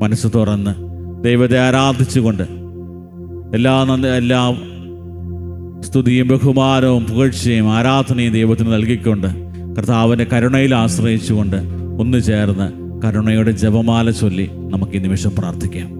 മനസ്സ് തുറന്ന് ദൈവത്തെ ആരാധിച്ചുകൊണ്ട് എല്ലാ നന്ദി എല്ലാ സ്തുതിയും ബഹുമാനവും പുകഴ്ചയും ആരാധനയും ദൈവത്തിന് നൽകിക്കൊണ്ട് കർത്താവിന്റെ കരുണയിൽ ആശ്രയിച്ചുകൊണ്ട് ഒന്നു ചേർന്ന് കരുണയുടെ ജപമാല ചൊല്ലി നമുക്ക് ഈ നിമിഷം പ്രാർത്ഥിക്കാം.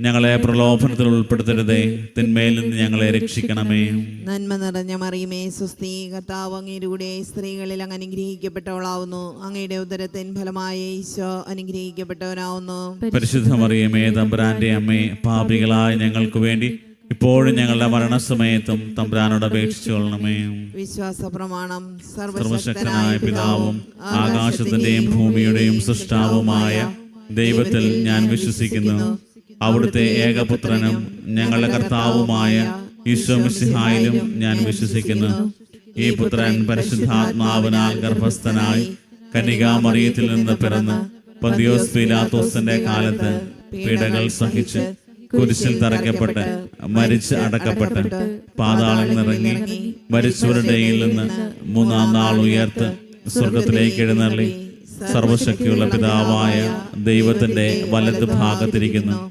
ഞങ്ങളെ പ്രലോഭനത്തിൽ ഉൾപ്പെടുത്തരുതേ. തിന്മയിൽ നിന്ന് ഞങ്ങളെ രക്ഷിക്കണമേ. നന്മ നിറഞ്ഞ മറിയുമേ സുസ്ഥി കർത്താവ് അങ്ങയിലൂടെ സ്ത്രീകളിൽ അങ്ങ് അനുഗ്രഹിക്കപ്പെട്ടവളാവുന്നു. അങ്ങയുടെ ഉദരത്തിൻ ഫലമായ ഈശോ അനുഗ്രഹിക്കപ്പെട്ടവനാവുന്നു. പരിശുദ്ധ മറിയമേ തമ്പുരാന്റെ അമ്മേ പാപികളായ ഞങ്ങൾക്ക് വേണ്ടി ഇപ്പോഴും ഞങ്ങളുടെ മരണസമയത്തും തമ്പുരാനോട് അപേക്ഷിച്ചു കൊള്ളണമേ വിശ്വാസ പ്രമാണം സർവശക്തനായ പിതാവും ആകാശത്തിന്റെയും ഭൂമിയുടെയും സൃഷ്ടാവുമായ ദൈവത്തിൽ ഞാൻ വിശ്വസിക്കുന്നു. അവിടുത്തെ ഏകപുത്രനും ഞങ്ങളുടെ കർത്താവുമായ ഈശ്വമിസിഹായിലും ഞാൻ വിശ്വസിക്കുന്നു. ഈ പുത്രൻ പരിശുദ്ധാത്മാവിനാൽ ഗർഭസ്ഥനായി കനികാമറിയത്തിൽ നിന്ന് പിറന്ന് പതിയോസ് പീലാത്തോസിന്റെ കാലത്ത് പീഡകൾ സഹിച്ച് കുരിശിൽ തറയ്ക്കപ്പെട്ട് മരിച്ച് അടക്കപ്പെട്ട് പാതാളം നിറങ്ങി മരിച്ചവരുടെ നിന്ന് മൂന്നാം നാൾ ഉയർത്ത് സ്വർഗത്തിലേക്ക് എഴുന്നള്ളി സർവശക്തിയുള്ള പിതാവായ ദൈവത്തിന്റെ വലത് ഭാഗത്തിരിക്കുന്നു.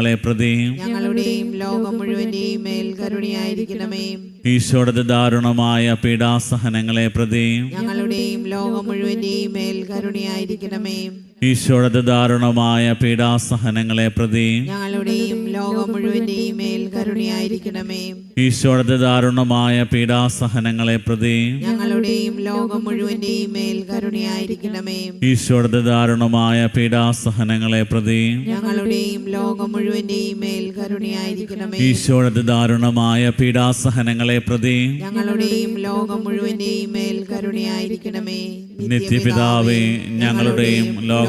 പീഡാസഹനങ്ങളെ പ്രതിയും ഞങ്ങളുടെയും ലോകം മുഴുവന്റെയും മേൽ കരുണയായിരിക്കണമേ. ഈശോയുടെ അതിദാരുണമായ പീഡാസഹനങ്ങളെ പ്രതിയും ഞങ്ങളുടെയും ലോകം മുഴുവന്റെയും മേൽ കരുണയായിരിക്കണമേ. ഈശോയുടെ ദാരുണമായ പീഡാസഹനങ്ങളെ പ്രതി ഞങ്ങളുടെയും ലോകം മുഴുവന്റെയും മേൽ കരുണയായിരിക്കണമേ. ഈശോയുടെ ദാരുണമായ പീഡാസഹനങ്ങളെ പ്രതി ഞങ്ങളുടെയും ലോകം മുഴുവന്റെയും മേൽ കരുണയായിരിക്കണമേ. ഈശോയുടെ ദാരുണമായ പീഡാസഹനങ്ങളെ പ്രതി ഞങ്ങളുടെയും ലോകം മുഴുവന്റെയും മേൽ കരുണയായിരിക്കണമേ. ഈശോയുടെ ദാരുണമായ പീഡാസഹനങ്ങളെ പ്രതി ഞങ്ങളുടെയും ലോകം മുഴുവന്റെയും മേൽ കരുണയായിരിക്കണമേ. നിത്യപിതാവേ ഞങ്ങളുടെയും ലോകം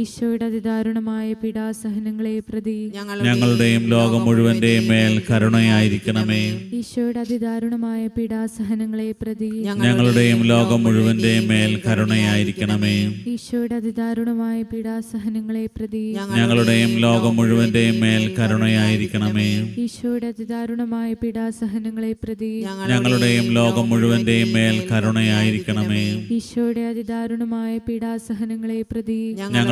ഈശോയുടെ അതിദാരുണമായ പീഡാസഹനങ്ങളെ പ്രതി ഞങ്ങളുടെയും ലോകം മുഴുവന്റെയും മേൽ കരുണയായിരിക്കണമേ. ഈശോയുടെ അതിദാരുണമായ പീഡാസഹനങ്ങളെ പ്രതി ഞങ്ങളുടെയും ലോകം മുഴുവന്റെയും മേൽ കരുണയായിരിക്കണമേ. ഈശോയുടെ അതിദാരുണമായ പീഡാസഹനങ്ങളെ പ്രതി ഞങ്ങളുടെയും ലോകം മുഴുവന്റെയും മേൽ കരുണയായിരിക്കണമേ. ഈശോയുടെ അതിദാരുണമായ പീഡാസഹനങ്ങളെ പ്രതി ഞങ്ങളുടെയും ലോകം മുഴുവന്റെയും മേൽ കരുണയായിരിക്കണമേ. ഈശോയുടെ അതിദാരുണമായ പീഡാസഹനങ്ങളെ പ്രതി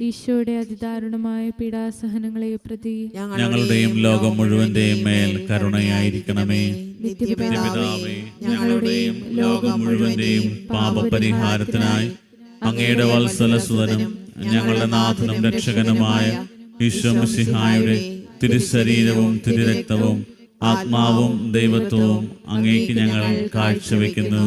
ഈശോയുടെ അതിദാരുണമായ പീഡാസഹനങ്ങളെ പ്രതി ഞങ്ങളുടെയും ലോകം മുഴുവന്റെയും മേൽ കരുണയായിരിക്കണമേ. ഞങ്ങളുടെയും ലോകം മുഴുവന്റെയും പാപപരിഹാരത്തിനായി അങ്ങയുടെ വത്സലസുതനും ഞങ്ങളുടെ നാഥനും രക്ഷകനുമായ ഈശ്വംസിഹായുടെ തിരുശരീരവും തിരുരക്തവും ആത്മാവും ദൈവത്വവും അങ്ങേക്ക് ഞങ്ങൾ കാഴ്ചവെക്കുന്നു.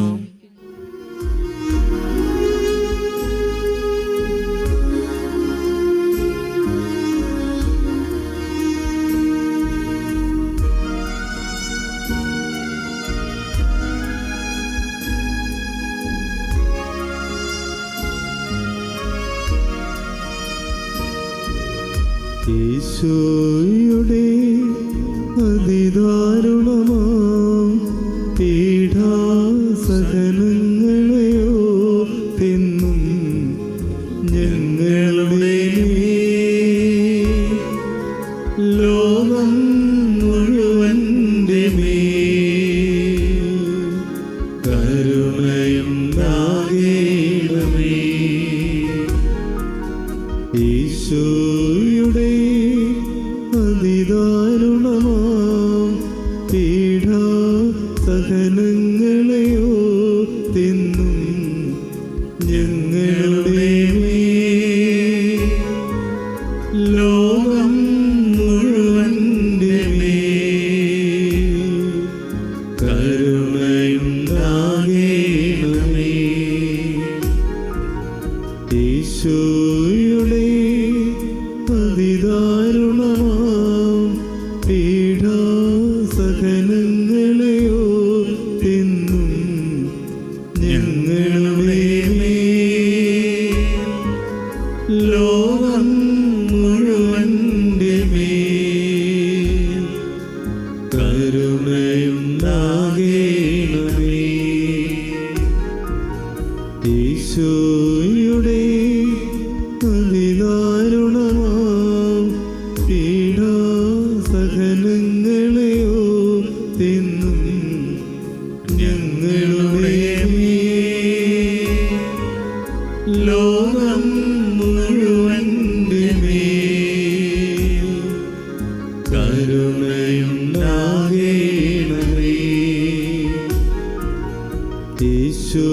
ഈശോയുടെ അതിദാരുണമാം പീഡാസഹനങ്ങളെയോ തിന്നും ഞങ്ങളുടെ ലോകം മുഴുവന്റെ മേ കരുണയുണ്ടാകേണമേ. ഈശോ കരുണയുണ്ടാകേണമേ. യേശു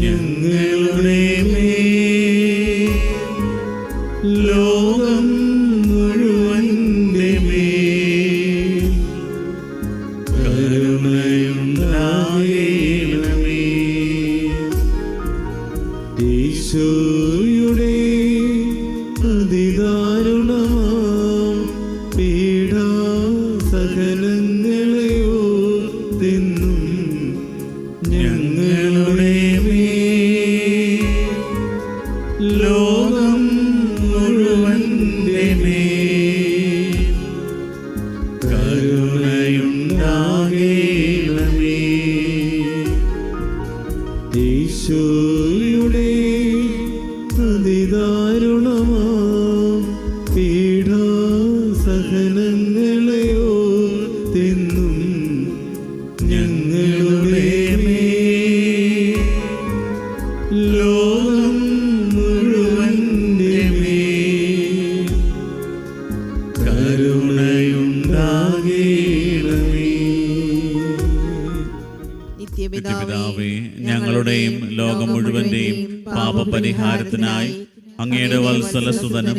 ഞങ്ങളുടെ സഹനങ്ങളെയോ തിന്നും ഞങ്ങളുടെ ലോകം മുഴുവന്റെ കരുണയുണ്ടാകേണമേ. നിത്യപിതാവേ ഞങ്ങളുടെയും ലോകം മുഴുവന്റെയും പാപപരിഹാരത്തിനായി അങ്ങയുടെ വത്സലസുതനും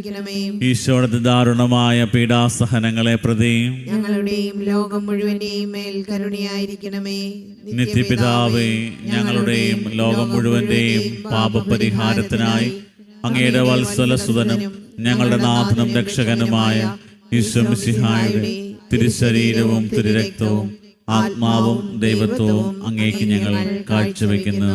കരുണയായിരിക്കണമേ ഈശോയുടെ ദാരുണമായ പീഡാസഹനങ്ങളെ പ്രതി ഞങ്ങളുടെയും ലോകം മുഴുവന്റെയും മേൽ കരുണയായിരിക്കണമേ. നിത്യപിതാവേ ഞങ്ങളുടെയും ലോകം മുഴുവന്റെയും പാപപരിഹാരത്തിനായി അങ്ങയുടെ വത്സല സുതനും ഞങ്ങളുടെ നാഥനും രക്ഷകനുമായ ഈശ്വംസിഹായുടെ തിരുശരീരവും തിരുരക്തവും ആത്മാവും ദൈവത്വവും അങ്ങേക്ക് ഞങ്ങൾ കാഴ്ചവെക്കുന്നു.